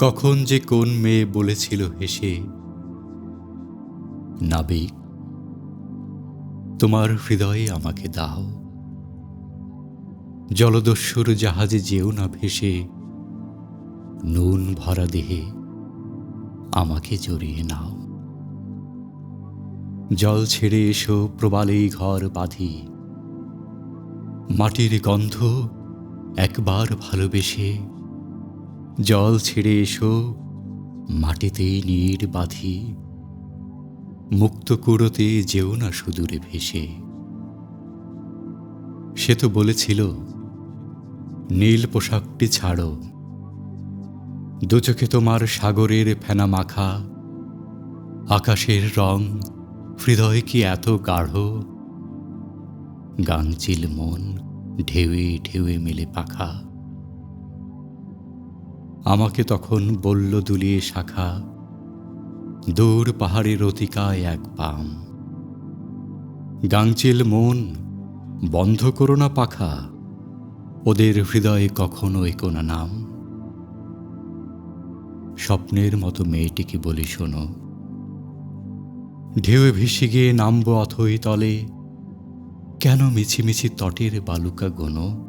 কখন যে কোন মেয়ে বলেছিল হেসে, নাবিক, তোমার হৃদয়ে আমাকে দাও। জলদস্যুর জাহাজে যেও না ভেসে, নুন ভরা দেহে আমাকে জড়িয়ে নাও। জল ছেড়ে এসো প্রবালেই ঘর বাঁধি। মাটির গন্ধ একবার ভালোবেসে জল ছেড়ে এসো, মাটিতে নীড় বাঁধি, মুক্ত কুড়োতে যেও না সুদূরে ভেসে। সে তো বলেছিল, নীল পোশাকটি ছাড়ো, দু চোখে তোমার সাগরের ফেনা মাখা, আকাশের রং হৃদয় কি এত গাঢ়? গাংচিল মন ঢেউয়ে ঢেউয়ে মেলে পাখা। আমাকে তখন বলল দুলিয়ে শাখা, দূর পাহাড়ের অতিকায় এক পাম। গাংচিল মন, বন্ধ করো না পাখা, ওদের হৃদয়ে কখনো একোনা নাম। স্বপ্নের মতো মেয়েটিকে বলি শোনো। ঢেউয়ে ভেসে গিয়ে নামবো অথই তলে, কেন মিছিমিছি তটের বালুকা গোনো?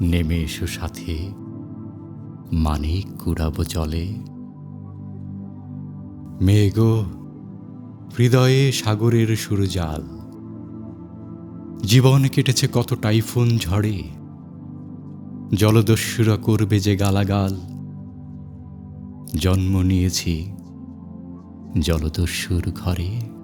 নেমে এসো সাথে। মানিক কুড়াবো চলে মেঘ, হৃদয়ে সাগরের সুরজাল জীবন কেটেছে কত টাইফুন ঝড়ে। জলদস্যুরা করবে যে গালাগাল। জন্ম নিয়েছি জলদস্যুর ঘরে।